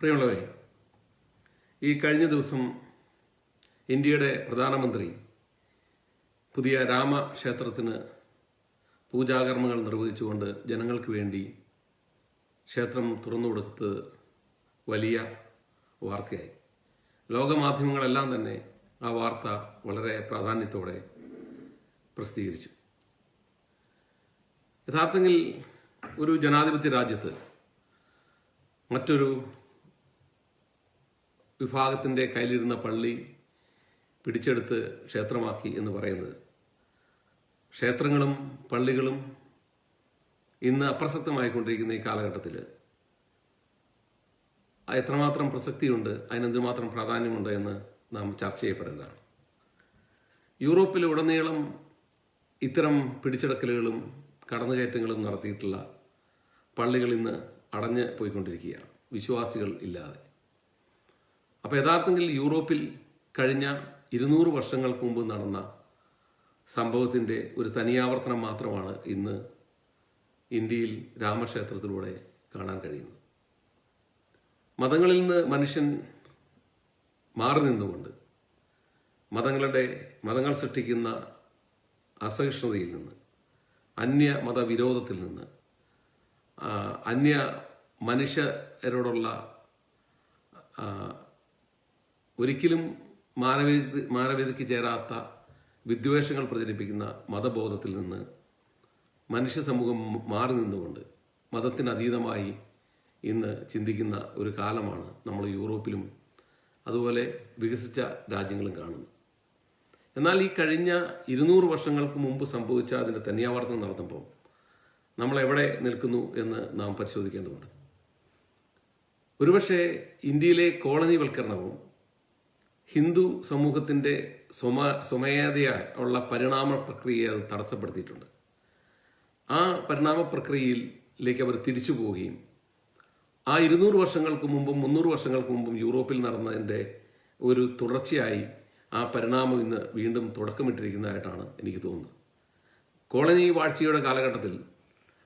പ്രിയമുള്ളവരെ ഈ കഴിഞ്ഞ ദിവസം ഇന്ത്യയുടെ പ്രധാനമന്ത്രി പുതിയ രാമക്ഷേത്രത്തിന് പൂജാകർമ്മങ്ങൾ നിർവഹിച്ചുകൊണ്ട് ജനങ്ങൾക്ക് വേണ്ടി ക്ഷേത്രം തുറന്നു കൊടുത്തത് വലിയ വാർത്തയായി. ലോകമാധ്യമങ്ങളെല്ലാം തന്നെ ആ വാർത്ത വളരെ പ്രാധാന്യത്തോടെ പ്രസിദ്ധീകരിച്ചു. യഥാർത്ഥത്തിൽ ഒരു ജനാധിപത്യ രാജ്യത്ത് മറ്റൊരു വിഭാഗത്തിന്റെ കയ്യിലിരുന്ന പള്ളി പിടിച്ചെടുത്ത് ക്ഷേത്രമാക്കി എന്ന് പറയുന്നത്. ക്ഷേത്രങ്ങളും പള്ളികളും ഇന്ന് അപ്രസക്തമായിക്കൊണ്ടിരിക്കുന്ന ഈ കാലഘട്ടത്തിൽ എത്രമാത്രം പ്രസക്തിയുണ്ട് അതിനെന്തുമാത്രം പ്രാധാന്യമുണ്ട് എന്ന് നാം ചർച്ച ചെയ്യപ്പെടേണ്ടതാണ്. യൂറോപ്പിലുടനീളം ഇത്തരം പിടിച്ചെടുക്കലുകളും കടന്നുകയറ്റങ്ങളും നടത്തിയിട്ടുള്ള പള്ളികൾ ഇന്ന് അടഞ്ഞു പോയിക്കൊണ്ടിരിക്കുകയാണ്. വിശ്വാസികൾ ഇല്ലാതെ. അപ്പോൾ യഥാർത്ഥത്തിൽ യൂറോപ്പിൽ കഴിഞ്ഞ ഇരുന്നൂറ് വർഷങ്ങൾക്ക് മുമ്പ് നടന്ന സംഭവത്തിന്റെ ഒരു തനിയാവർത്തനം മാത്രമാണ് ഇന്ന് ഇന്ത്യയിൽ രാമക്ഷേത്രത്തിലൂടെ കാണാൻ കഴിയുന്നത്. മതങ്ങളിൽ നിന്ന് മനുഷ്യൻ മാറി നിന്നുകൊണ്ട് മതങ്ങളുടെ മതങ്ങൾ സൃഷ്ടിക്കുന്ന അസഹിഷ്ണുതയിൽ നിന്ന് അന്യ മതവിരോധത്തിൽ നിന്ന് അന്യ മനുഷ്യരോടുള്ള ഒരിക്കലും മാനവേദ മാനവേദിക്ക് ചേരാത്ത വിദ്വേഷങ്ങൾ പ്രചരിപ്പിക്കുന്ന മതബോധത്തിൽ നിന്ന് മനുഷ്യ സമൂഹം മാറി നിന്നുകൊണ്ട് മതത്തിന് അതീതമായി ഇന്ന് ചിന്തിക്കുന്ന ഒരു കാലമാണ് നമ്മൾ യൂറോപ്പിലും അതുപോലെ വികസിച്ച രാജ്യങ്ങളും കാണുന്നത്. എന്നാൽ ഈ കഴിഞ്ഞ ഇരുന്നൂറ് വർഷങ്ങൾക്ക് മുമ്പ് സംഭവിച്ച അതിന്റെ തനിയാവർത്തനം നടത്തുമ്പോൾ നമ്മൾ എവിടെ നിൽക്കുന്നു എന്ന് നാം പരിശോധിക്കേണ്ടതുണ്ട്. ഒരുപക്ഷെ ഇന്ത്യയിലെ കോളനിവൽക്കരണവും ഹിന്ദു സമൂഹത്തിന്റെ സ്വമ സ്വമേധയാ ഉള്ള പരിണാമ പ്രക്രിയയെ അത് തടസ്സപ്പെടുത്തിയിട്ടുണ്ട്. ആ പരിണാമ പ്രക്രിയയിലേക്ക് അവർ തിരിച്ചു പോവുകയും ആ ഇരുന്നൂറ് വർഷങ്ങൾക്ക് മുമ്പും മുന്നൂറ് വർഷങ്ങൾക്ക് മുമ്പും യൂറോപ്പിൽ നടന്നതിന്റെ ഒരു തുടർച്ചയായി ആ പരിണാമം ഇന്ന് വീണ്ടും തുടക്കമിട്ടിരിക്കുന്നതായിട്ടാണ് എനിക്ക് തോന്നുന്നത്. കോളനി വാഴ്ചയുടെ കാലഘട്ടത്തിൽ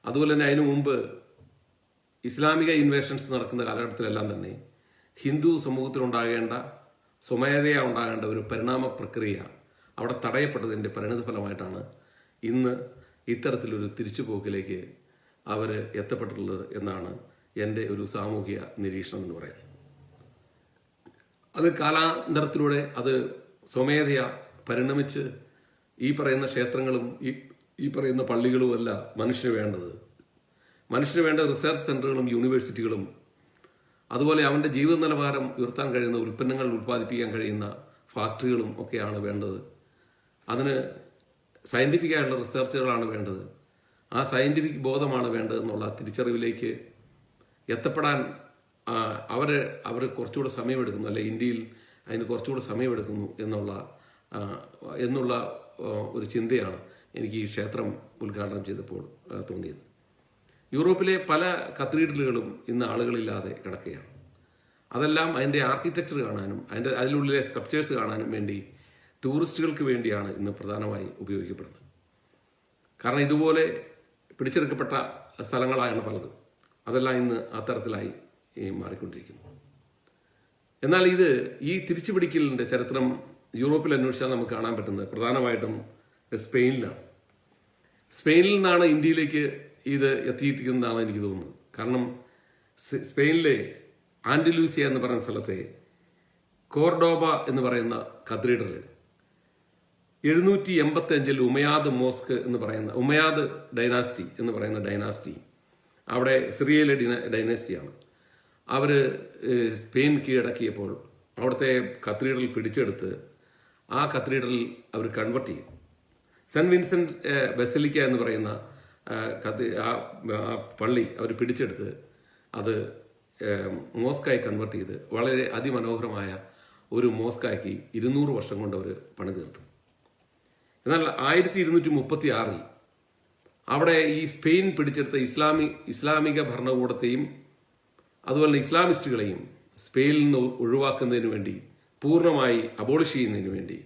അതുപോലെ തന്നെ അതിനു മുമ്പ് ഇസ്ലാമിക ഇൻവേഷൻസ് നടക്കുന്ന കാലഘട്ടത്തിലെല്ലാം തന്നെ ഹിന്ദു സമൂഹത്തിലുണ്ടാകേണ്ട സ്വമേധയാ ഉണ്ടാകേണ്ട ഒരു പരിണാമ പ്രക്രിയ അവിടെ തടയപ്പെട്ടതിന്റെ പരിണിതഫലമായിട്ടാണ് ഇന്ന് ഇത്തരത്തിലൊരു തിരിച്ചുപോക്കിലേക്ക് അവർ എത്തപ്പെട്ടിട്ടുള്ളത് എന്നാണ് എന്റെ ഒരു സാമൂഹിക നിരീക്ഷണം എന്ന് പറയുന്നത്. അത് കാലാന്തരത്തിലൂടെ അത് സ്വമേധയ പരിണമിച്ച് ഈ പറയുന്ന ക്ഷേത്രങ്ങളും ഈ ഈ പറയുന്ന പള്ളികളുമല്ല മനുഷ്യന് വേണ്ടത്. മനുഷ്യന് വേണ്ട റിസർച്ച് സെന്ററുകളും യൂണിവേഴ്സിറ്റികളും അതുപോലെ അവന്റെ ജീവിത നിലവാരം ഉയർത്താൻ കഴിയുന്ന ഉൽപ്പന്നങ്ങൾ ഉൽപ്പാദിപ്പിക്കാൻ കഴിയുന്ന ഫാക്ടറികളും ഒക്കെയാണ് വേണ്ടത്. അതിന് സയന്റിഫിക് ആയിട്ടുള്ള റിസർച്ചുകളാണ് വേണ്ടത്. ആ സയന്റിഫിക് ബോധമാണ് വേണ്ടതെന്നുള്ള തിരിച്ചറിവിലേക്ക് എത്തപ്പെടാൻ അവർ അവർ കുറച്ചുകൂടെ സമയമെടുക്കുന്നു അല്ലെ ഇന്ത്യയിൽ അതിന് കുറച്ചുകൂടെ സമയമെടുക്കുന്നു എന്നുള്ള എന്നുള്ള ഒരു ചിന്തയാണ് എനിക്ക് ഈ ക്ഷേത്രം ഉദ്ഘാടനം ചെയ്തപ്പോൾ തോന്നിയത്. യൂറോപ്പിലെ പല കത്തീഡ്രലുകളും ഇന്ന് ആളുകളില്ലാതെ കിടക്കുകയാണ്. അതെല്ലാം അതിന്റെ ആർക്കിടെക്ചർ കാണാനും അതിന്റെ അതിനുള്ളിലെ സ്ട്രക്ചേഴ്സ് കാണാനും വേണ്ടി ടൂറിസ്റ്റുകൾക്ക് വേണ്ടിയാണ് ഇന്ന് പ്രധാനമായി ഉപയോഗിക്കപ്പെടുന്നത്. കാരണം ഇതുപോലെ പിടിച്ചെടുക്കപ്പെട്ട സ്ഥലങ്ങളാണ് പലത്. അതെല്ലാം ഇന്ന് അത്തരത്തിലായി മാറിക്കൊണ്ടിരിക്കുന്നു. എന്നാൽ ഇത് ഈ തിരിച്ചുപിടിക്കലിന്റെ ചരിത്രം യൂറോപ്പിൽ അന്വേഷിച്ചാൽ നമുക്ക് കാണാൻ പറ്റുന്നത് പ്രധാനമായിട്ടും സ്പെയിനിലാണ്. സ്പെയിനിൽ നിന്നാണ് ഇന്ത്യയിലേക്ക് ഇത് എത്തിയിരിക്കുന്നതാണ് എനിക്ക് തോന്നുന്നത്. കാരണം സ്പെയിനിലെ ആൻഡലൂസിയ എന്ന് പറയുന്ന സ്ഥലത്തെ കോർഡോബ എന്ന് പറയുന്ന കത്തീഡ്രൽ എഴുന്നൂറ്റി എൺപത്തി അഞ്ചിൽ ഉമയാദ് മോസ്ക് എന്ന് പറയുന്ന ഉമയാദ് ഡൈനാസ്റ്റി എന്ന് പറയുന്ന ഡൈനാസ്റ്റി അവിടെ സിറിയയിലെ ഡൈനാസ്റ്റിയാണ്. അവർ സ്പെയിൻ കീഴടക്കിയപ്പോൾ അവിടുത്തെ കത്തീഡ്രൽ പിടിച്ചെടുത്ത് ആ കത്തീഡ്രൽ അവർ കൺവെർട്ട് ചെയ്തു. സെന്റ് വിൻസെന്റ് ബെസലിക്ക എന്ന് പറയുന്ന കത്തി ആ പള്ളി അവർ പിടിച്ചെടുത്ത് അത് മോസ്കായി കൺവെർട്ട് ചെയ്ത് വളരെ അതിമനോഹരമായ ഒരു മോസ്കാക്കി ഇരുന്നൂറ് വർഷം കൊണ്ട് അവർ പണി തീർത്തു. എന്നാൽ ആയിരത്തി ഇരുന്നൂറ്റി മുപ്പത്തി ആറിൽ അവിടെ ഈ സ്പെയിൻ പിടിച്ചെടുത്ത ഇസ്ലാമി ഇസ്ലാമിക ഭരണകൂടത്തെയും അതുപോലെ ഇസ്ലാമിസ്റ്റുകളെയും സ്പെയിനിൽ നിന്ന് ഒഴിവാക്കുന്നതിന് വേണ്ടി പൂർണമായി അബോളിഷ് ചെയ്യുന്നതിന് വേണ്ടി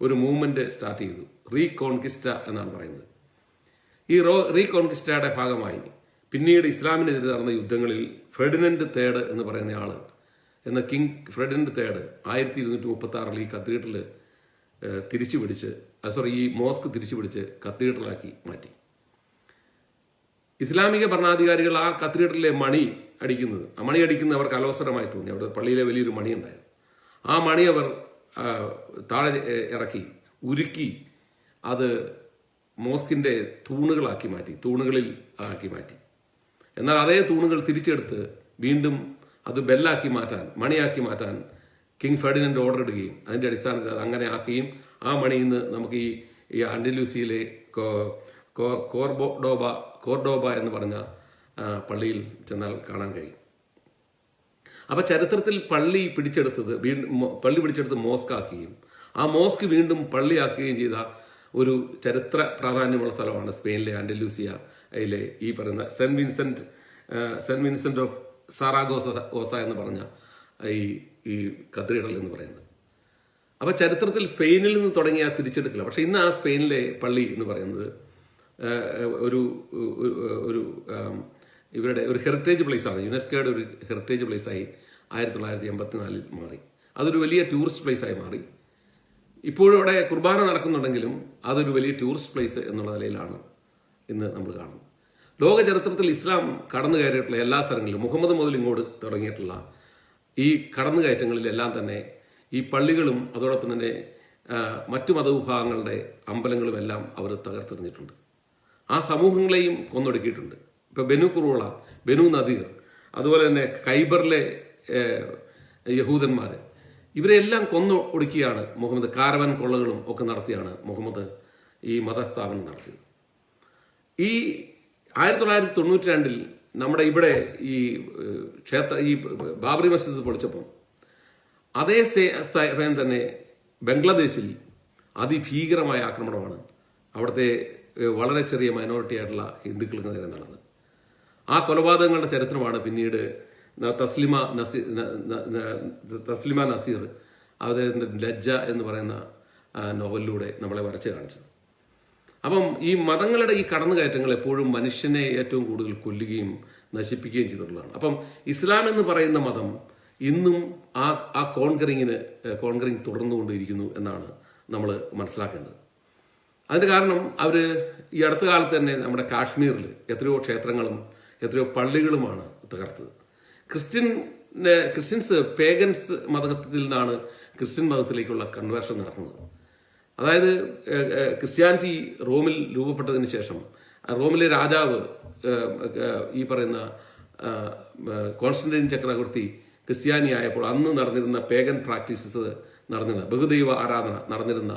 ഒരു മൂവ്മെന്റ് സ്റ്റാർട്ട് ചെയ്തു. റീകോൺകിസ്റ്റ എന്നാണ് പറയുന്നത്. ഈ റോ റീകോൺകിസ്റ്റയുടെ ഭാഗമായി പിന്നീട് ഇസ്ലാമിനെതിരെ നടന്ന യുദ്ധങ്ങളിൽ ഫെഡിനൻഡ് തേഡ് എന്ന് പറയുന്ന ആൾ എന്ന കിങ് ഫ്രെഡിന്റെ തേഡ് ആയിരത്തി ഇരുന്നൂറ്റി മുപ്പത്തി ആറിൽ ഈ കത്തീഡ്രൽ തിരിച്ചു പിടിച്ച് സോറി ഈ മോസ്ക് തിരിച്ചു പിടിച്ച് കത്തീഡ്രലാക്കി മാറ്റി. ഇസ്ലാമിക ഭരണാധികാരികൾ ആ കത്തീഡ്രലിലെ മണി അടിക്കുന്നത് ആ മണി അടിക്കുന്നത് അവർക്ക് അലോസരമായി തോന്നി. അവിടെ പള്ളിയിലെ വലിയൊരു മണി ഉണ്ടായിരുന്നു. ആ മണി അവർ താഴെ ഇറക്കി ഉരുക്കി അത് മോസ്കിന്റെ തൂണുകളാക്കി മാറ്റി തൂണുകളിൽ ആക്കി മാറ്റി. എന്നാൽ അതേ തൂണുകൾ തിരിച്ചെടുത്ത് വീണ്ടും അത് ബെല്ലാക്കി മാറ്റാൻ മണിയാക്കി മാറ്റാൻ കിങ് ഫെഡിനന്റ് ഓർഡർ ഇടുകയും അതിന്റെ അടിസ്ഥാനത്തിൽ അത് അങ്ങനെ ആക്കുകയും ആ മണി ഇന്ന് നമുക്ക് ഈ ഈ ആൻഡലൂസിയിലെ കോർബോഡോബ കോർഡോബ എന്ന് പറഞ്ഞ പള്ളിയിൽ ചെന്നാൽ കാണാൻ കഴിയും. അപ്പോൾ ചരിത്രത്തിൽ പള്ളി പിടിച്ചെടുത്തത് വീണ്ടും പള്ളി പിടിച്ചെടുത്ത് മോസ്ക് ആക്കുകയും ആ മോസ്ക് വീണ്ടും പള്ളിയാക്കുകയും ചെയ്ത ഒരു ചരിത്ര പ്രാധാന്യമുള്ള സ്ഥലമാണ് സ്പെയിനിലെ ആൻഡലൂസിയയിലെ ഈ പറയുന്ന Saint Vincent Saint Vincent of Saragossa ഓസ എന്ന് പറഞ്ഞ ഈ ഈ കത്തീഡ്രൽ എന്ന് പറയുന്നത്. അപ്പൊ ചരിത്രത്തിൽ സ്പെയിനിൽ നിന്ന് തുടങ്ങിയ തിരിച്ചെടുക്കില്ല പക്ഷേ ഇന്ന് ആ സ്പെയിനിലെ പള്ളി എന്ന് പറയുന്നത് ഒരു ഒരു- ഇവരുടെ ഒരു ഹെറിറ്റേജ് പ്ലേസ് ആണ്. യുനെസ്കോയുടെ ഒരു ഹെറിറ്റേജ് പ്ലേസ് ആയി ആയിരത്തി തൊള്ളായിരത്തി എൺപത്തിനാലിൽ മാറി. അതൊരു വലിയ ടൂറിസ്റ്റ് പ്ലേസ് ആയി മാറി. ഇപ്പോഴും അവിടെ കുർബാന നടക്കുന്നുണ്ടെങ്കിലും അതൊരു വലിയ ടൂറിസ്റ്റ് പ്ലേസ് എന്നുള്ള നിലയിലാണ് ഇന്ന് നമ്മൾ കാണുന്നത്. ലോക ചരിത്രത്തിൽ ഇസ്ലാം കടന്നു കയറിയിട്ടുള്ള എല്ലാ സ്ഥലങ്ങളിലും മുഹമ്മദ് മുതൽ ഇങ്ങോട്ട് തുടങ്ങിയിട്ടുള്ള ഈ കടന്നുകയറ്റങ്ങളിലെല്ലാം തന്നെ ഈ പള്ളികളും അതോടൊപ്പം തന്നെ മറ്റു മതവിഭാഗങ്ങളുടെ അമ്പലങ്ങളും എല്ലാം അവർ തകർത്തെറിഞ്ഞിട്ടുണ്ട്. ആ സമൂഹങ്ങളെയും കൊന്നൊടുക്കിയിട്ടുണ്ട്. ഇപ്പോൾ ബെനു കുറുവള ബെനു നദീർ അതുപോലെ തന്നെ ഖൈബറിലെ ഏഹ്, യഹൂദന്മാര് ഇവരെല്ലാം കൊന്നു ഒടുക്കിയാണ് മുഹമ്മദ്. കാരവൻ കൊള്ളകളും ഒക്കെ നടത്തിയാണ് മുഹമ്മദ് ഈ മതസ്ഥാപനം നടത്തിയത്. ഈ ആയിരത്തി തൊള്ളായിരത്തി തൊണ്ണൂറ്റി രണ്ടിൽ നമ്മുടെ ഇവിടെ ഈ ക്ഷേത്ര ഈ ബാബറി മസ്ജിദ് പൊളിച്ചപ്പം അതേ സമയം തന്നെ ബംഗ്ലാദേശിൽ അതിഭീകരമായ ആക്രമണമാണ് അവിടുത്തെ വളരെ ചെറിയ മൈനോറിറ്റി ആയിട്ടുള്ള ഹിന്ദുക്കൾക്ക് നേരെ നടന്നത്. ആ കൊലപാതകങ്ങളുടെ ചരിത്രമാണ് പിന്നീട് തസ്ലിമ നസീർ ന- ന- ന- തസ്ലിമ നസീർ. അദ്ദേഹത്തിന്റെ ലജ്ജ എന്ന് പറയുന്ന നോവലിലൂടെ നമ്മളെ വരച്ച് കാണിച്ചത്. അപ്പം ഈ മതങ്ങളുടെ ഈ കടന്നുകയറ്റങ്ങൾ എപ്പോഴും മനുഷ്യനെ ഏറ്റവും കൂടുതൽ കൊല്ലുകയും നശിപ്പിക്കുകയും ചെയ്തിട്ടുള്ളതാണ്. അപ്പം ഇസ്ലാം എന്ന് പറയുന്ന മതം ഇന്നും ആ ആ കോൺകറിങ്ങിന് കോൺകറിങ് തുടർന്നുകൊണ്ടിരിക്കുന്നു എന്നാണ് നമ്മൾ മനസ്സിലാക്കേണ്ടത്. അതിന്റെ കാരണം അവർ ഈ അടുത്ത കാലത്ത് തന്നെ നമ്മുടെ കാശ്മീരിൽ എത്രയോ ക്ഷേത്രങ്ങളും എത്രയോ പള്ളികളുമാണ് തകർത്തത്. ക്രിസ്ത്യൻ ക്രിസ്ത്യൻസ് പേഗൻസ് മതത്തിൽ നിന്നാണ് ക്രിസ്ത്യൻ മതത്തിലേക്കുള്ള കൺവേർഷൻ നടക്കുന്നത്. അതായത് ക്രിസ്ത്യാനിറ്റി റോമിൽ രൂപപ്പെട്ടതിന് ശേഷം റോമിലെ രാജാവ് ഈ പറയുന്ന കോൺസ്റ്റന്റൈൻ ചക്രവർത്തി ക്രിസ്ത്യാനി ആയപ്പോൾ അന്ന് നടന്നിരുന്ന പേഗൻ പ്രാക്ടീസസ് നടന്നിരുന്ന ബഹുദൈവ ആരാധന നടന്നിരുന്ന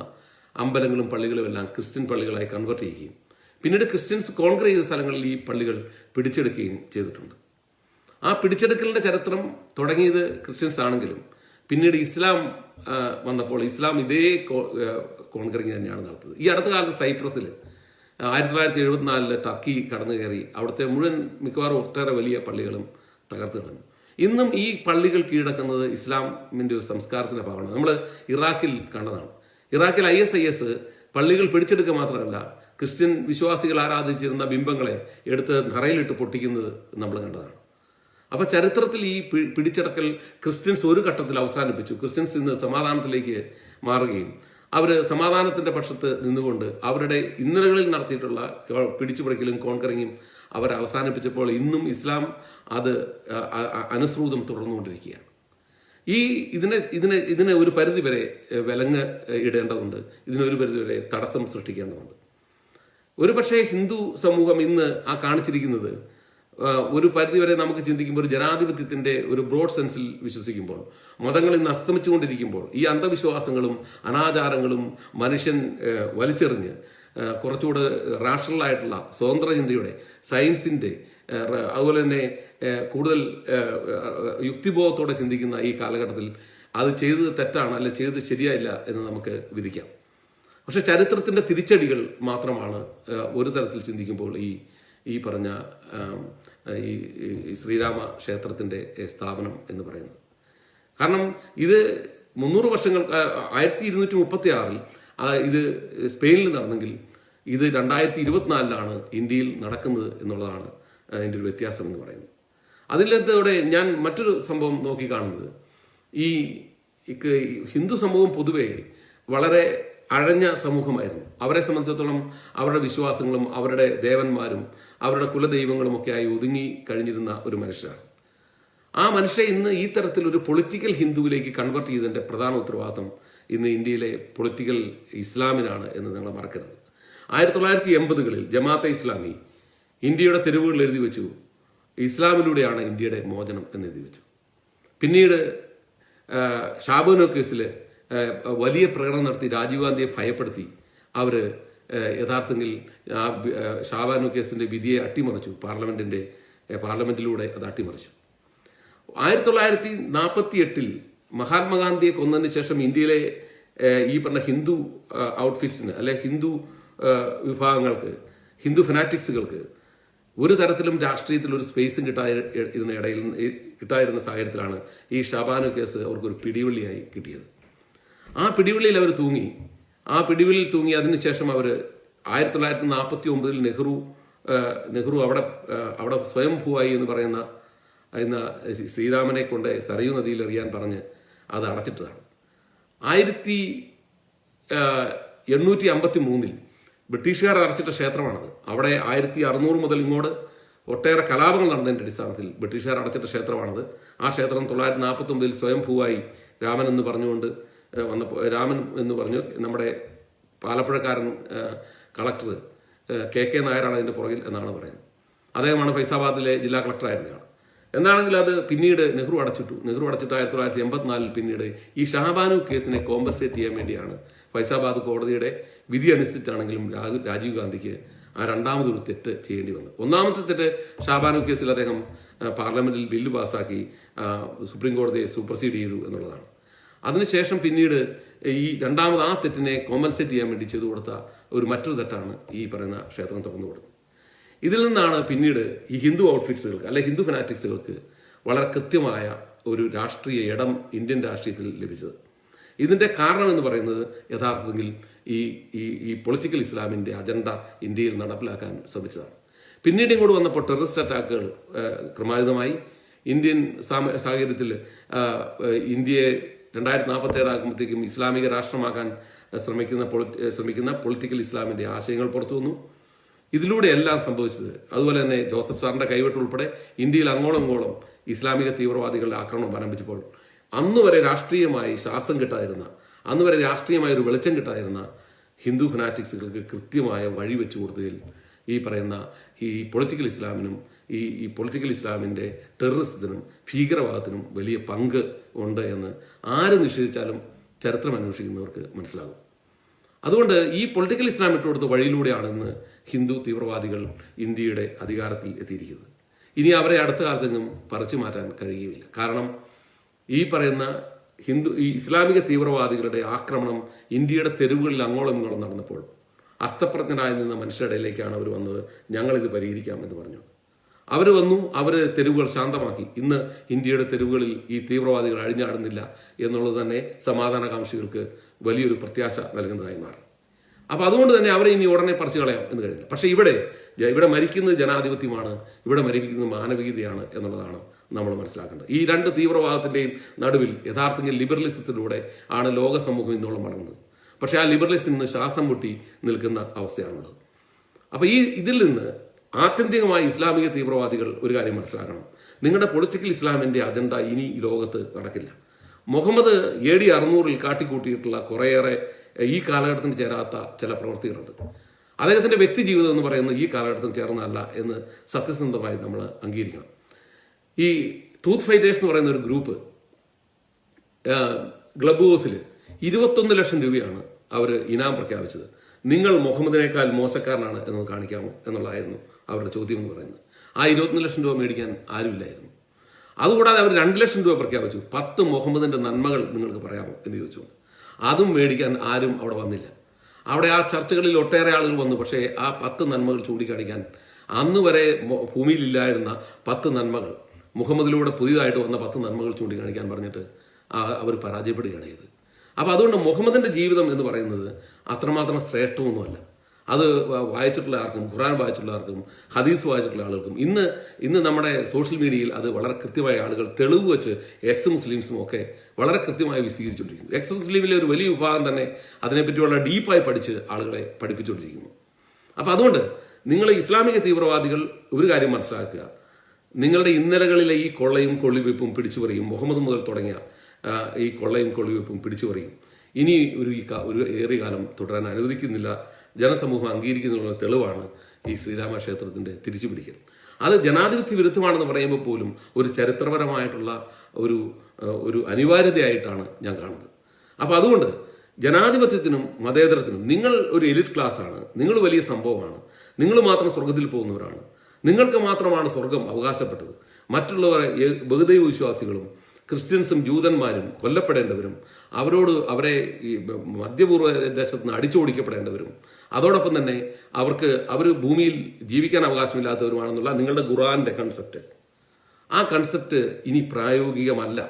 അമ്പലങ്ങളും പള്ളികളും എല്ലാം ക്രിസ്ത്യൻ പള്ളികളായി കൺവേർട്ട് ചെയ്യുകയും പിന്നീട് ക്രിസ്ത്യൻസ് കോൺഗ്രസ് ചെയ്ത സ്ഥലങ്ങളിൽ ഈ പള്ളികൾ പിടിച്ചെടുക്കുകയും ചെയ്തിട്ടുണ്ട്. ആ പിടിച്ചെടുക്കലിന്റെ ചരിത്രം തുടങ്ങിയത് ക്രിസ്ത്യൻസ് ആണെങ്കിലും പിന്നീട് ഇസ്ലാം വന്നപ്പോൾ ഇസ്ലാം ഇതേ കോൺഗ്രിങ് തന്നെയാണ് നടത്തുന്നത് ഈ അടുത്ത കാലത്ത് സൈപ്രസിൽ ആയിരത്തി തൊള്ളായിരത്തി എഴുപത്തിനാലിൽ ടർക്കി കടന്നു കയറി അവിടുത്തെ മുഴുവൻ മിക്കവാറും ഒട്ടേറെ വലിയ പള്ളികളും തകർത്ത് കളഞ്ഞു. ഇന്നും ഈ പള്ളികൾ കീഴടക്കുന്നത് ഇസ്ലാമിന്റെ ഒരു സംസ്കാരത്തിന്റെ ഭാഗമാണ്. നമ്മൾ ഇറാഖിൽ കണ്ടതാണ്. ഇറാഖിൽ ഐ എസ് ഐ എസ് പള്ളികൾ പിടിച്ചെടുക്കുക മാത്രമല്ല ക്രിസ്ത്യൻ വിശ്വാസികൾ ആരാധിച്ചിരുന്ന ബിംബങ്ങളെ എടുത്ത് നിറയിലിട്ട് പൊട്ടിക്കുന്നത് നമ്മൾ കണ്ടതാണ്. അപ്പൊ ചരിത്രത്തിൽ ഈ പിടിച്ചടക്കൽ ക്രിസ്ത്യൻസ് ഒരു ഘട്ടത്തിൽ അവസാനിപ്പിച്ചു. ക്രിസ്ത്യൻസ് ഇന്ന് സമാധാനത്തിലേക്ക് മാറുകയും അവർ സമാധാനത്തിന്റെ പക്ഷത്ത് നിന്നുകൊണ്ട് അവരുടെ ഇന്നലകളിൽ നടത്തിയിട്ടുള്ള പിടിച്ചുപിടിക്കലും കോൺകറിങ്ങും അവർ അവസാനിപ്പിച്ചപ്പോൾ ഇന്നും ഇസ്ലാം അത് അനുസൃതം തുടർന്നുകൊണ്ടിരിക്കുകയാണ്. ഈ ഇതിനെ ഇതിനെ ഇതിനെ ഒരു പരിധി വരെ വിലങ്ങ് ഇടേണ്ടതുണ്ട്. ഇതിനൊരു പരിധി വരെ തടസ്സം സൃഷ്ടിക്കേണ്ടതുണ്ട്. ഒരുപക്ഷെ ഹിന്ദു സമൂഹം ഇന്ന് ആ കാണിച്ചിരിക്കുന്നത് ഒരു പരിധിവരെ നമുക്ക് ചിന്തിക്കുമ്പോൾ ഒരു ജനാധിപത്യത്തിന്റെ ഒരു ബ്രോഡ് സെൻസിൽ വിശ്വസിക്കുമ്പോൾ മതങ്ങൾ ഇന്ന് അസ്തമിച്ചുകൊണ്ടിരിക്കുമ്പോൾ ഈ അന്ധവിശ്വാസങ്ങളും അനാചാരങ്ങളും മനുഷ്യൻ വലിച്ചെറിഞ്ഞ് കുറച്ചുകൂടെ റാഷണലായിട്ടുള്ള സ്വതന്ത്ര ചിന്തയുടെ സയൻസിന്റെ അതുപോലെ തന്നെ കൂടുതൽ യുക്തിബോധത്തോടെ ചിന്തിക്കുന്ന ഈ കാലഘട്ടത്തിൽ അത് ചെയ്തത് തെറ്റാണ് അല്ലെ ചെയ്തത് ശരിയായില്ല എന്ന് നമുക്ക് വിധിക്കാം. പക്ഷെ ചരിത്രത്തിന്റെ തിരിച്ചടികൾ മാത്രമാണ് ഒരു തരത്തിൽ ചിന്തിക്കുമ്പോൾ ഈ ഈ പറഞ്ഞ ഈ ശ്രീരാമ ക്ഷേത്രത്തിന്റെ സ്ഥാപനം എന്ന് പറയുന്നത്. കാരണം ഇത് മുന്നൂറ് വർഷങ്ങൾ ആയിരത്തി ഇരുന്നൂറ്റി മുപ്പത്തി ആറിൽ ഇത് സ്പെയിനിൽ നടന്നെങ്കിൽ ഇത് രണ്ടായിരത്തി ഇരുപത്തിനാലിലാണ് ഇന്ത്യയിൽ നടക്കുന്നത് എന്നുള്ളതാണ് അതിന്റെ ഒരു വ്യത്യാസം എന്ന് പറയുന്നത്. അതിലത്തോടെ ഞാൻ മറ്റൊരു സംഭവം നോക്കി കാണുന്നത്. ഈ ഹിന്ദു സമൂഹം പൊതുവെ വളരെ അഴഞ്ഞ സമൂഹമായിരുന്നു. അവരെ സംബന്ധിച്ചിടത്തോളം അവരുടെ വിശ്വാസങ്ങളും അവരുടെ ദേവന്മാരും അവരുടെ കുലദൈവങ്ങളുമൊക്കെയായി ഒതുങ്ങി കഴിഞ്ഞിരുന്ന ഒരു മനുഷ്യരാണ് ആ മനുഷ്യരെ ഇന്ന് ഈ തരത്തിൽ ഒരു പൊളിറ്റിക്കൽ ഹിന്ദുവിലേക്ക് കൺവെർട്ട് ചെയ്തതിന്റെ പ്രധാന ഉത്തരവാദിത്വം ഇന്ന് ഇന്ത്യയിലെ പൊളിറ്റിക്കൽ ഇസ്ലാമിനാണ് എന്ന് നിങ്ങൾ മറക്കരുത്. ആയിരത്തി തൊള്ളായിരത്തി എൺപതുകളിൽ ജമാഅത്തെ ഇസ്ലാമി ഇന്ത്യയുടെ തെരുവുകളിൽ എഴുതി വെച്ചു. ഇസ്ലാമിലൂടെയാണ് ഇന്ത്യയുടെ മോചനം എന്ന് എഴുതി വെച്ചു. പിന്നീട് ഷാബുനോ കേസിൽ വലിയ പ്രകടനം നടത്തി രാജീവ് ഗാന്ധിയെ ഭയപ്പെടുത്തി അവർ യഥാർത്ഥത്തിൽ ആ ഷാബാനു കേസിന്റെ വിധിയെ അട്ടിമറിച്ചു. പാർലമെന്റിന്റെ പാർലമെന്റിലൂടെ അത് അട്ടിമറിച്ചു. ആയിരത്തി തൊള്ളായിരത്തി നാൽപ്പത്തി എട്ടിൽ മഹാത്മാഗാന്ധിയെ കൊന്നതിന് ശേഷം ഇന്ത്യയിലെ ഈ പറഞ്ഞ ഹിന്ദു ഔട്ട്ഫിറ്റ്സിന് അല്ലെ ഹിന്ദു വിഭാഗങ്ങൾക്ക് ഹിന്ദു ഫനാറ്റിക്സുകൾക്ക് ഒരു തരത്തിലും രാഷ്ട്രീയത്തിൽ ഒരു സ്പേസും കിട്ടായിരുന്ന ഇടയിൽ കിട്ടായിരുന്ന സാഹചര്യത്തിലാണ് ഈ ഷാബാനു കേസ് അവർക്കൊരു പിടിവള്ളിയായി കിട്ടിയത്. ആ പിടിവള്ളിയിൽ അവർ തൂങ്ങി. ആ പിടിവിൽ തൂങ്ങി അതിനുശേഷം അവർ ആയിരത്തി തൊള്ളായിരത്തി നാൽപ്പത്തി ഒമ്പതിൽ നെഹ്റു നെഹ്റു അവിടെ അവിടെ സ്വയംഭൂവായി എന്ന് പറയുന്ന എന്ന ശ്രീരാമനെ കൊണ്ട് സരയൂ നദിയിൽ എറിയാൻ പറഞ്ഞ് അത് അടച്ചിട്ടതാണ്. ആയിരത്തി എണ്ണൂറ്റി അമ്പത്തി മൂന്നിൽ ബ്രിട്ടീഷുകാർ അടച്ചിട്ട ക്ഷേത്രമാണത്. അവിടെ ആയിരത്തി അറുന്നൂറ് മുതൽ ഇങ്ങോട്ട് ഒട്ടേറെ കലാപങ്ങൾ നടന്നതിന്റെ അടിസ്ഥാനത്തിൽ ബ്രിട്ടീഷുകാർ അടച്ചിട്ട ക്ഷേത്രമാണത്. ആ ക്ഷേത്രം തൊള്ളായിരത്തി നാൽപ്പത്തി ഒമ്പതിൽ സ്വയംഭൂവായി രാമൻ എന്ന് പറഞ്ഞുകൊണ്ട് വന്നപ്പോൾ രാമൻ എന്ന് പറഞ്ഞു നമ്മുടെ പാലപ്പുഴക്കാരൻ കളക്ടർ കെ കെ നായരാണ് അതിന്റെ പുറകിൽ എന്നാണ് പറയുന്നത്. അദ്ദേഹമാണ് ഫൈസാബാദിലെ ജില്ലാ കളക്ടറായിരുന്നയാൾ എന്താണെങ്കിലും അത് പിന്നീട് നെഹ്റു അടച്ചിട്ടു. നെഹ്റു അടച്ചിട്ട് ആയിരത്തി തൊള്ളായിരത്തി എൺപത്തിനാലിൽ പിന്നീട് ഈ ഷഹബാനു കേസിനെ കോമ്പൻസേറ്റ് ചെയ്യാൻ വേണ്ടിയാണ് ഫൈസാബാദ് കോടതിയുടെ വിധി അനുസരിച്ചാണെങ്കിലും രാജീവ് ഗാന്ധിക്ക് ആ രണ്ടാമതൊരു തെറ്റ് ചെയ്യേണ്ടി വന്നു. ഒന്നാമത്തെ തെറ്റ് ഷാബാനു കേസിൽ അദ്ദേഹം പാർലമെന്റിൽ ബില്ല് പാസ്സാക്കി സുപ്രീം കോടതിയെ സൂപ്പർസീഡ് ചെയ്തു എന്നുള്ളതാണ്. അതിനുശേഷം പിന്നീട് ഈ രണ്ടാമത് ആ തെറ്റിനെ കോമ്പൻസേറ്റ് ചെയ്യാൻ വേണ്ടി ചെയ്തു കൊടുത്ത ഒരു മറ്റൊരു തെറ്റാണ് ഈ പറയുന്ന ക്ഷേത്രം തുറന്നു കൊടുത്തത്. ഇതിൽ നിന്നാണ് പിന്നീട് ഈ ഹിന്ദു ഔട്ട്ഫിറ്റ്സുകൾക്ക് അല്ലെ ഹിന്ദു ഫനാറ്റിക്സുകൾക്ക് വളരെ കൃത്യമായ ഒരു രാഷ്ട്രീയ ഇടം ഇന്ത്യൻ രാഷ്ട്രീയത്തിൽ ലഭിച്ചത്. ഇതിന്റെ കാരണം എന്ന് പറയുന്നത് യഥാർത്ഥത്തിൽ ഈ ഈ ഈ പൊളിറ്റിക്കൽ ഇസ്ലാമിന്റെ അജണ്ട ഇന്ത്യയിൽ നടപ്പിലാക്കാൻ ശ്രമിച്ചതാണ്. പിന്നീട് ഇങ്ങോട്ട് വന്നപ്പോൾ ടെററിസ്റ്റ് അറ്റാക്കുകൾ ക്രമാതീതമായി. ഇന്ത്യൻ സാഹചര്യത്തിൽ ഇന്ത്യയെ രണ്ടായിരത്തി നാൽപ്പത്തി ഏഴാകുമ്പോഴത്തേക്കും ഇസ്ലാമിക രാഷ്ട്രമാക്കാൻ ശ്രമിക്കുന്ന പൊളി- ഏഹ്, ശ്രമിക്കുന്ന പൊളിറ്റിക്കൽ ഇസ്ലാമിന്റെ ആശയങ്ങൾ പുറത്തു വന്നു. ഇതിലൂടെ എല്ലാം സംഭവിച്ചത് അതുപോലെ തന്നെ ജോസഫ് സാറിന്റെ കൈവെട്ട് ഉൾപ്പെടെ ഇന്ത്യയിൽ അങ്ങോളം ഇങ്ങോളം ഇസ്ലാമിക തീവ്രവാദികളുടെ ആക്രമണം ആരംഭിച്ചപ്പോൾ അന്ന് വരെ രാഷ്ട്രീയമായി ശ്വാസം കിട്ടാതിരുന്ന അന്ന് വരെ രാഷ്ട്രീയമായ ഒരു വെളിച്ചം കിട്ടാതിരുന്ന ഹിന്ദു ഫനാറ്റിക്സുകൾക്ക് കൃത്യമായ വഴി വെച്ചു കൊടുത്തതിൽ ഈ പറയുന്ന ഈ പൊളിറ്റിക്കൽ ഇസ്ലാമിനും ഈ ഈ പൊളിറ്റിക്കൽ ഇസ്ലാമിന്റെ ടെററിസത്തിനും ഭീകരവാദത്തിനും വലിയ പങ്ക് ഉണ്ട് എന്ന് ആര് നിഷേധിച്ചാലും ചരിത്രം അന്വേഷിക്കുന്നവർക്ക് മനസ്സിലാകും. അതുകൊണ്ട് ഈ പൊളിറ്റിക്കൽ ഇസ്ലാം ഇട്ടുകൊടുത്ത വഴിയിലൂടെയാണ് ഇന്ന് ഹിന്ദു തീവ്രവാദികൾ ഇന്ത്യയുടെ അധികാരത്തിൽ എത്തിയിരിക്കുന്നത്. ഇനി അവരെ അടുത്ത കാലത്തെങ്ങും പറിച്ചു മാറ്റാൻ കഴിയുകയില്ല. കാരണം ഈ പറയുന്ന ഹിന്ദു ഈ ഇസ്ലാമിക തീവ്രവാദികളുടെ ആക്രമണം ഇന്ത്യയുടെ തെരുവുകളിൽ അങ്ങോളം ഇങ്ങോളം നടന്നപ്പോൾ അസ്തപ്രജ്ഞരായി നിന്ന മനുഷ്യരുടെ ഇടയിലേക്കാണ് അവർ വന്നത്. ഞങ്ങളിത് പരിഹരിക്കാം എന്ന് പറഞ്ഞു. അവർ വന്നു അവർ തെരുവുകൾ ശാന്തമാക്കി. ഇന്ന് ഇന്ത്യയുടെ തെരുവുകളിൽ ഈ തീവ്രവാദികൾ അഴിഞ്ഞാടുന്നില്ല എന്നുള്ളത് തന്നെ സമാധാനകാംക്ഷികൾക്ക് വലിയൊരു പ്രത്യാശ നൽകുന്നതായി മാറി. അപ്പോൾ അതുകൊണ്ട് തന്നെ അവരെ ഇനി ഉടനെ പറിച്ചു കളയാം എന്ന് കഴിഞ്ഞു പക്ഷെ ഇവിടെ ഇവിടെ മരിക്കുന്നത് ജനാധിപത്യമാണ് ഇവിടെ മരിക്കുന്നത് മാനവികതയാണ് എന്നുള്ളതാണ് നമ്മൾ മനസ്സിലാക്കേണ്ടത്. ഈ രണ്ട് തീവ്രവാദത്തിന്റെയും നടുവിൽ യഥാർത്ഥത്തിൽ ലിബറലിസത്തിലൂടെ ആണ് ലോക സമൂഹം ഇന്നോളം മടങ്ങുന്നത്. പക്ഷെ ആ ലിബറലിസം ഇന്ന് ശ്വാസം മുട്ടി നിൽക്കുന്ന അവസ്ഥയാണുള്ളത്. അപ്പോൾ ഈ ഇതിൽ നിന്ന് ആത്യന്തികമായി ഇസ്ലാമിക തീവ്രവാദികൾ ഒരു കാര്യം മനസ്സിലാക്കണം. നിങ്ങളുടെ പൊളിറ്റിക്കൽ ഇസ്ലാമിന്റെ അജണ്ട ഇനി ഈ ലോകത്ത് നടക്കില്ല. മുഹമ്മദ് എ ഡി അറുന്നൂറിൽ കാട്ടിക്കൂട്ടിയിട്ടുള്ള കുറേയേറെ ഈ കാലഘട്ടത്തിന് ചേരാത്ത ചില പ്രവർത്തികളുണ്ട്. അദ്ദേഹത്തിന്റെ വ്യക്തി ജീവിതം എന്ന് പറയുന്നത് ഈ കാലഘട്ടത്തിന് ചേർന്നതല്ല എന്ന് സത്യസന്ധമായി നമ്മൾ അംഗീകരിക്കണം. ഈ ട്രൂത്ത് ഫൈറ്റേഴ്സ് എന്ന് പറയുന്ന ഒരു ഗ്രൂപ്പ് ക്ലബ് ഹൗസിൽ ഇരുപത്തൊന്ന് ലക്ഷം രൂപയാണ് അവർ ഇനാം പ്രഖ്യാപിച്ചത്. നിങ്ങൾ മുഹമ്മദിനേക്കാൾ മോശക്കാരനാണ് എന്ന് കാണിക്കാമോ എന്നുള്ളതായിരുന്നു അവരുടെ ചോദ്യം എന്ന് പറയുന്നത്. ആ ഇരുപത്തൊന്ന് ലക്ഷം രൂപ മേടിക്കാൻ ആരുമില്ലായിരുന്നു. അതുകൂടാതെ അവർ രണ്ട് ലക്ഷം രൂപ പ്രഖ്യാപിച്ചു. പത്ത് മുഹമ്മദിന്റെ നന്മകൾ നിങ്ങൾക്ക് പറയാമോ എന്ന് ചോദിച്ചു. അതും മേടിക്കാൻ ആരും അവിടെ വന്നില്ല. അവിടെ ആ ചർച്ചകളിൽ ഒട്ടേറെ ആളുകൾ വന്നു. പക്ഷേ ആ പത്ത് നന്മകൾ ചൂണ്ടിക്കാണിക്കാൻ അന്ന് വരെ ഭൂമിയിലില്ലായിരുന്ന പത്ത് നന്മകൾ മുഹമ്മദിലൂടെ പുതിയതായിട്ട് വന്ന പത്ത് നന്മകൾ ചൂണ്ടിക്കാണിക്കാൻ പറഞ്ഞിട്ട് അവർ പരാജയപ്പെടുകയാണ് ചെയ്തത്. അപ്പോൾ അതുകൊണ്ട് മുഹമ്മദിന്റെ ജീവിതം എന്ന് പറയുന്നത് അത്രമാത്രം ശ്രേഷ്ഠമൊന്നുമല്ല. അത് വായിച്ചിട്ടുള്ള ആർക്കും ഖുറാൻ വായിച്ചിട്ടുള്ള ആർക്കും ഹദീസ് വായിച്ചിട്ടുള്ള ആളുകൾക്കും ഇന്ന് ഇന്ന് നമ്മുടെ സോഷ്യൽ മീഡിയയിൽ അത് വളരെ കൃത്യമായ ആളുകൾ തെളിവ് വെച്ച് എക്സ് മുസ്ലിംസും ഒക്കെ വളരെ കൃത്യമായി വിശദീകരിച്ചുകൊണ്ടിരിക്കുന്നു. എക്സ് മുസ്ലിമിലെ ഒരു വലിയ വിഭാഗം തന്നെ അതിനെപ്പറ്റിയുള്ള ഡീപ്പായി പഠിച്ച് ആളുകളെ പഠിപ്പിച്ചുകൊണ്ടിരിക്കുന്നു. അപ്പോൾ അതുകൊണ്ട് നിങ്ങൾ ഇസ്ലാമിക തീവ്രവാദികൾ ഒരു കാര്യം മനസ്സിലാക്കുക. നിങ്ങളുടെ ഇന്നലകളിലെ ഈ കൊള്ളയും കൊള്ളിവെപ്പും പിടിച്ചു പറയും മുഹമ്മദ് മുതൽ തുടങ്ങിയ ഈ കൊള്ളയും കൊള്ളിവെപ്പും പിടിച്ചു പറയും. ഇനി ഒരു ഒരു ഏറിയ കാലം തുടരാൻ അനുവദിക്കുന്നില്ല. ജനസമൂഹം അംഗീകരിക്കുന്നതിനുള്ള തെളിവാണ് ഈ ശ്രീരാമ ക്ഷേത്രത്തിന്റെ തിരിച്ചുപിടിക്കൽ. അത് ജനാധിപത്യ വിരുദ്ധമാണെന്ന് പറയുമ്പോൾ പോലും ഒരു ചരിത്രപരമായിട്ടുള്ള ഒരു ഒരു അനിവാര്യതയായിട്ടാണ് ഞാൻ കാണുന്നത്. അപ്പോൾ അതുകൊണ്ട് ജനാധിപത്യത്തിനും മതേതരത്തിനും നിങ്ങൾ ഒരു എലിറ്റ് ക്ലാസ് ആണ് നിങ്ങൾ വലിയ സംഭവമാണ് നിങ്ങൾ മാത്രം സ്വർഗത്തിൽ പോകുന്നവരാണ് നിങ്ങൾക്ക് മാത്രമാണ് സ്വർഗം അവകാശപ്പെട്ടത്. മറ്റുള്ളവർ ബഹുദൈവ വിശ്വാസികളും ക്രിസ്ത്യൻസും ജൂതന്മാരും കൊല്ലപ്പെടേണ്ടവരും അവരോട് അവരെ ഈ മധ്യപൂർവ ദേശത്ത് നിന്ന് അടിച്ചോടിക്കപ്പെടേണ്ടവരും അതോടൊപ്പം തന്നെ അവർക്ക് അവർ ഭൂമിയിൽ ജീവിക്കാൻ അവകാശമില്ലാത്തവരുമാണെന്നുള്ള നിങ്ങളുടെ ഖുറാന്റെ കൺസെപ്റ്റ് ആ കൺസെപ്റ്റ് ഇനി പ്രായോഗികമല്ല.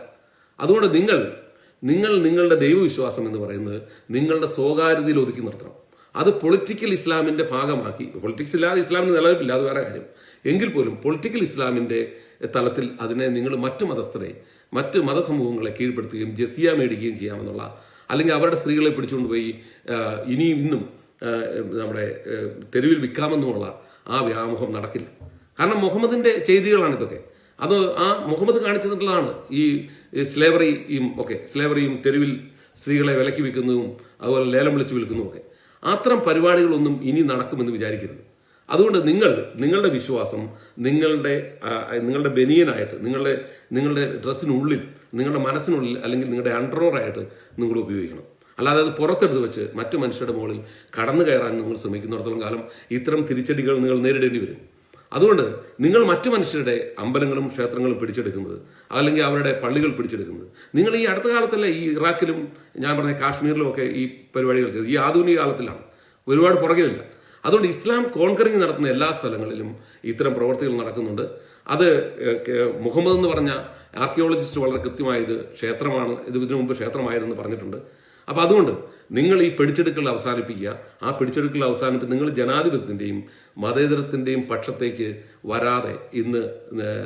അതുകൊണ്ട് നിങ്ങൾ നിങ്ങൾ നിങ്ങളുടെ ദൈവവിശ്വാസം എന്ന് പറയുന്നത് നിങ്ങളുടെ സ്വകാര്യതയിൽ ഒതുക്കി നിർത്തണം. അത് പൊളിറ്റിക്കൽ ഇസ്ലാമിന്റെ ഭാഗമാക്കി. പൊളിറ്റിക്സ് ഇല്ലാതെ ഇസ്ലാമിന് നിലനിൽപ്പില്ല അത് വേറെ കാര്യം. എങ്കിൽ പോലും പൊളിറ്റിക്കൽ ഇസ്ലാമിന്റെ തലത്തിൽ അതിനെ നിങ്ങൾ മറ്റു മതസ്ഥരെ മറ്റ് മതസമൂഹങ്ങളെ കീഴ്പ്പെടുത്തുകയും ജസിയ മേടിക്കുകയും ചെയ്യാമെന്നുള്ള അല്ലെങ്കിൽ അവരുടെ സ്ത്രീകളെ പിടിച്ചുകൊണ്ടുപോയി പോയി ഇനിയും ഇന്നും നമ്മുടെ തെരുവിൽ വിൽക്കാമെന്നുമുള്ള ആ വ്യാമോഹം നടക്കില്ല. കാരണം മുഹമ്മദിന്റെ ചെയ്തികളാണ് ഇതൊക്കെ. അത് ആ മുഹമ്മദ് കാണിച്ചിട്ടുള്ളതാണ് ഈ സ്ലേവറിയും ഒക്കെ സ്ലേവറിയും തെരുവിൽ സ്ത്രീകളെ വിലക്കി വിൽക്കുന്നതും അതുപോലെ ലേലം വിളിച്ച് വിൽക്കുന്നതും ഒക്കെ. അത്തരം പരിപാടികളൊന്നും ഇനി നടക്കുമെന്ന് വിചാരിക്കരുത്. അതുകൊണ്ട് നിങ്ങൾ നിങ്ങളുടെ വിശ്വാസം നിങ്ങളുടെ നിങ്ങളുടെ ബനിയനായിട്ട് നിങ്ങളുടെ നിങ്ങളുടെ ഡ്രസ്സിനുള്ളിൽ നിങ്ങളുടെ മനസ്സിനുള്ളിൽ അല്ലെങ്കിൽ നിങ്ങളുടെ അണ്ടർവറായിട്ട് നിങ്ങൾ ഉപയോഗിക്കണം. അല്ലാതെ അത് പുറത്തെടുത്ത് വെച്ച് മറ്റു മനുഷ്യരുടെ മുകളിൽ കടന്നു കയറാൻ നിങ്ങൾ ശ്രമിക്കുന്നിടത്തോളം കാലം ഇത്തരം തിരിച്ചടികൾ നിങ്ങൾ നേരിടേണ്ടി വരും. അതുകൊണ്ട് നിങ്ങൾ മറ്റു മനുഷ്യരുടെ അമ്പലങ്ങളും ക്ഷേത്രങ്ങളും പിടിച്ചെടുക്കുന്നത് അല്ലെങ്കിൽ അവരുടെ പള്ളികൾ പിടിച്ചെടുക്കുന്നത് നിങ്ങൾ ഈ അടുത്ത കാലത്തല്ല ഈ ഇറാഖിലും ഞാൻ പറഞ്ഞ കാശ്മീരിലും ഒക്കെ ഈ പരിപാടികൾ ചെയ്തത്? ഈ ആധുനിക കാലത്തിലാണ്. ഒരുപാട് പുറകിലില്ല. അതുകൊണ്ട് ഇസ്ലാം കോൺകറിങ് നടത്തുന്ന എല്ലാ സ്ഥലങ്ങളിലും ഇത്തരം പ്രവർത്തികൾ നടക്കുന്നുണ്ട്. അത് മുഹമ്മദ് എന്ന് പറഞ്ഞ ആർക്കിയോളജിസ്റ്റ് വളരെ കൃത്യമായത് ക്ഷേത്രമാണ് ഇത് ഇതിനു മുമ്പ് ക്ഷേത്രമായിരുന്നു പറഞ്ഞിട്ടുണ്ട്. അപ്പൊ അതുകൊണ്ട് നിങ്ങൾ ഈ പിടിച്ചെടുക്കൽ അവസാനിപ്പിക്കുക. ആ പിടിച്ചെടുക്കൽ അവസാനിപ്പിച്ച് നിങ്ങൾ ജനാധിപത്യത്തിന്റെയും മതേതരത്തിന്റെയും പക്ഷത്തേക്ക് വരാതെ ഇന്ന്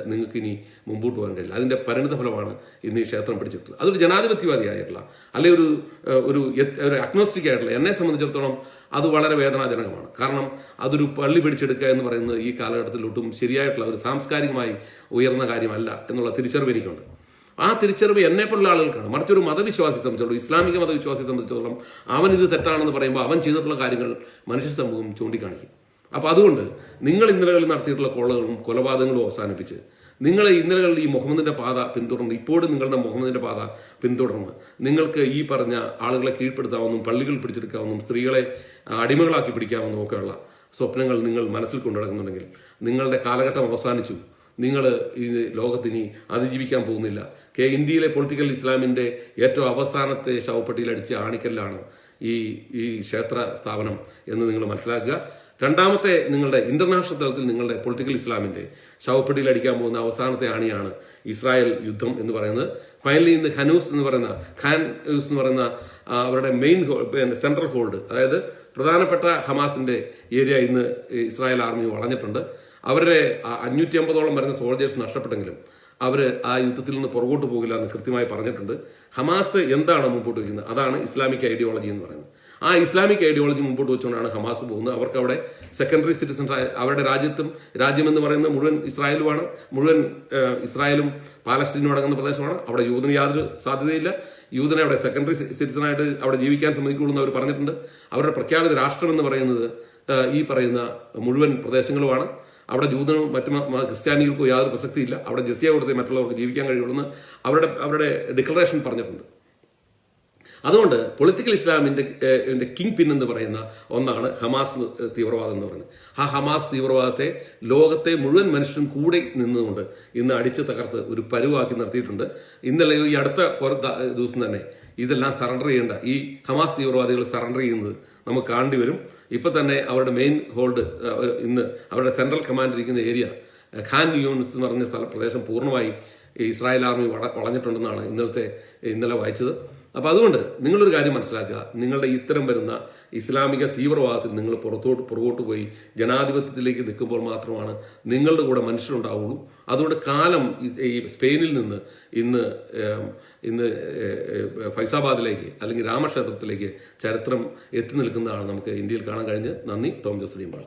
നിങ്ങൾക്ക് ഇനി മുമ്പോട്ട് പോകാൻ കഴിയില്ല. അതിന്റെ പരിണിത ഫലമാണ് ഇന്ന് ഈ ക്ഷേത്രം പിടിച്ചെടുത്തത്. അതൊരു ജനാധിപത്യവാദിയായിട്ടുള്ള അല്ലെ ഒരു ഒരു ഒരു അഗ്നോസ്റ്റിക് ആയിട്ടുള്ള എന്നെ സംബന്ധിച്ചിടത്തോളം അത് വളരെ വേദനാജനകമാണ്. കാരണം അതൊരു പള്ളി പിടിച്ചെടുക്കുക എന്ന് പറയുന്നത് ഈ കാലഘട്ടത്തിൽ ഒട്ടും ശരിയായിട്ടുള്ള ഒരു സാംസ്കാരികമായി ഉയർന്ന കാര്യമല്ല എന്നുള്ള തിരിച്ചറിവ് എനിക്കുണ്ട്. ആ തിരിച്ചറിവ് എന്നെ പോലുള്ള ആളുകൾക്കാണ്. മറിച്ചൊരു മതവിശ്വാസി സംബന്ധിച്ചോളം ഇസ്ലാമിക മതവിശ്വാസി സംബന്ധിച്ചിടത്തോളം അവൻ ഇത് തെറ്റാണെന്ന് പറയുമ്പോൾ അവൻ ചെയ്തിട്ടുള്ള കാര്യങ്ങൾ മനുഷ്യ സമൂഹം ചൂണ്ടിക്കാണിക്കും. അപ്പോൾ അതുകൊണ്ട് നിങ്ങൾ ഇന്നലകളിൽ നടത്തിയിട്ടുള്ള കൊള്ളകളും കൊലപാതകങ്ങളും അവസാനിപ്പിച്ച് നിങ്ങൾ ഇന്നലകളിൽ ഈ മുഹമ്മദിന്റെ പാത പിന്തുടർന്ന് ഇപ്പോഴും നിങ്ങളുടെ മുഹമ്മദിന്റെ പാത പിന്തുടർന്ന് നിങ്ങൾക്ക് ഈ പറഞ്ഞ ആളുകളെ കീഴ്പ്പെടുത്താവുന്നതും പള്ളികൾ പിടിച്ചെടുക്കാവുന്നതും സ്ത്രീകളെ അടിമകളാക്കി പിടിക്കാവുന്നതും ഒക്കെയുള്ള സ്വപ്നങ്ങൾ നിങ്ങൾ മനസ്സിൽ കൊണ്ടുനടക്കുന്നുണ്ടെങ്കിൽ നിങ്ങളുടെ കാലഘട്ടം അവസാനിച്ചു. നിങ്ങൾ ഈ ലോകത്തിനി അതിജീവിക്കാൻ പോകുന്നില്ല. കെ ഇന്ത്യയിലെ പൊളിറ്റിക്കൽ ഇസ്ലാമിന്റെ ഏറ്റവും അവസാനത്തെ ശവപ്പെട്ടിയിൽ അടിച്ച ആണിക്കല്ലാണ് ഈ ഈ ക്ഷേത്ര സ്ഥാപനം എന്ന് നിങ്ങൾ മനസ്സിലാക്കുക. രണ്ടാമത്തെ നിങ്ങളുടെ ഇന്റർനാഷണൽ തലത്തിൽ നിങ്ങളുടെ പൊളിറ്റിക്കൽ ഇസ്ലാമിന്റെ ശവപ്പെട്ടിയിൽ അടിക്കാൻ പോകുന്ന അവസാനത്തെ ആണിയാണ് ഇസ്രായേൽ യുദ്ധം എന്ന് പറയുന്നത്. ഫൈനലി ഇന്ന് ഹനൂസ് എന്ന് പറയുന്ന ഖാൻ യൂസ് എന്ന് പറയുന്ന അവരുടെ മെയിൻ സെൻട്രൽ ഹോൾഡ് അതായത് പ്രധാനപ്പെട്ട ഹമാസിന്റെ ഏരിയ ഇന്ന് ഇസ്രായേൽ ആർമി വളഞ്ഞിട്ടുണ്ട്. അവരുടെ അഞ്ഞൂറ്റി അമ്പതോളം വരുന്ന സോൾജേഴ്സ് നഷ്ടപ്പെട്ടെങ്കിലും അവർ ആ യുദ്ധത്തിൽ നിന്ന് പുറകോട്ട് പോകില്ല എന്ന് കൃത്യമായി പറഞ്ഞിട്ടുണ്ട്. ഹമാസ് എന്താണ് മുമ്പോട്ട് വയ്ക്കുന്നത്? അതാണ് ഇസ്ലാമിക് ഐഡിയോളജി എന്ന് പറയുന്നത്. ആ ഇസ്ലാമിക് ഐഡിയോളജി മുമ്പോട്ട് വെച്ചുകൊണ്ടാണ് ഹമാസ് പോകുന്നത്. അവർക്ക് അവിടെ സെക്കൻഡറി സിറ്റിസൺ അവരുടെ രാജ്യത്തും രാജ്യമെന്ന് പറയുന്നത് മുഴുവൻ ഇസ്രായേലുമാണ്. മുഴുവൻ ഇസ്രായേലും പാലസ്റ്റീനും അടങ്ങുന്ന പ്രദേശമാണ്. അവിടെ യൂതിന് യാതൊരു സാധ്യതയില്ല. യൂതിനെ അവിടെ സെക്കൻഡറി സിറ്റിസണായിട്ട് അവിടെ ജീവിക്കാൻ സമ്മതിക്കുള്ളൂ എന്ന് അവർ പറഞ്ഞിട്ടുണ്ട്. അവരുടെ പ്രഖ്യാപിത രാഷ്ട്രം എന്ന് പറയുന്നത് ഈ പറയുന്ന മുഴുവൻ പ്രദേശങ്ങളുമാണ്. അവിടെ ജൂതനും മറ്റു ക്രിസ്ത്യാനികൾക്കോ യാതൊരു പ്രസക്തിയില്ല. അവിടെ ജസിയ കൊടുത്തേ മറ്റുള്ളവർക്ക് ജീവിക്കാൻ കഴിയുള്ളൂ അവരുടെ അവരുടെ ഡിക്ലറേഷൻ പറഞ്ഞിട്ടുണ്ട്. അതുകൊണ്ട് പൊളിറ്റിക്കൽ ഇസ്ലാമിന്റെ കിങ് പിൻ എന്ന് പറയുന്ന ഒന്നാണ് ഹമാസ് തീവ്രവാദം എന്ന് പറയുന്നത്. ആ ഹമാസ് തീവ്രവാദത്തെ ലോകത്തെ മുഴുവൻ മനുഷ്യരും കൂടെ നിന്നുകൊണ്ട് ഇന്ന് അടിച്ചു തകർത്ത് ഒരു പരുവാക്കി നിർത്തിയിട്ടുണ്ട്. ഇന്നലെ ഈ അടുത്ത ദിവസം തന്നെ ഇതെല്ലാം സറണ്ടർ ചെയ്യേണ്ട ഈ ഹമാസ് തീവ്രവാദികൾ സറണ്ടർ ചെയ്യുന്നത് നമുക്ക് കാണേണ്ടി വരും. ഇപ്പൊ തന്നെ അവരുടെ മെയിൻ ഹോൾഡ് ഇന്ന് അവരുടെ സെൻട്രൽ കമാൻഡ് ഇരിക്കുന്ന ഏരിയ ഖാൻ യൂണിസ് എന്ന് പറഞ്ഞ സ്ഥല പ്രദേശം പൂർണമായി ഇസ്രായേൽ ആർമി വള- വളഞ്ഞിട്ടുണ്ടെന്നാണ് ഇന്നലത്തെ ഇന്നലെ വായിച്ചത്. അപ്പോൾ അതുകൊണ്ട് നിങ്ങളൊരു കാര്യം മനസ്സിലാക്കുക. നിങ്ങളുടെ ഇത്തരം വരുന്ന ഇസ്ലാമിക തീവ്രവാദത്തിൽ നിങ്ങൾ പുറത്തോട്ട് പുറകോട്ട് പോയി ജനാധിപത്യത്തിലേക്ക് നിൽക്കുമ്പോൾ മാത്രമാണ് നിങ്ങളുടെ കൂടെ മനുഷ്യരുണ്ടാവുള്ളൂ. അതുകൊണ്ട് കാലം ഈ- സ്പെയിനിൽ നിന്ന് ഇന്ന് ഇന്ന് ഫൈസാബാദിലേക്ക് അല്ലെങ്കിൽ രാമക്ഷേത്രത്തിലേക്ക് ചരിത്രം എത്തി നിൽക്കുന്നതാണ് നമുക്ക് ഇന്ത്യയിൽ കാണാൻ കഴിഞ്ഞ് നന്ദി ടോം ജോസ് ഡീമ്പാൾ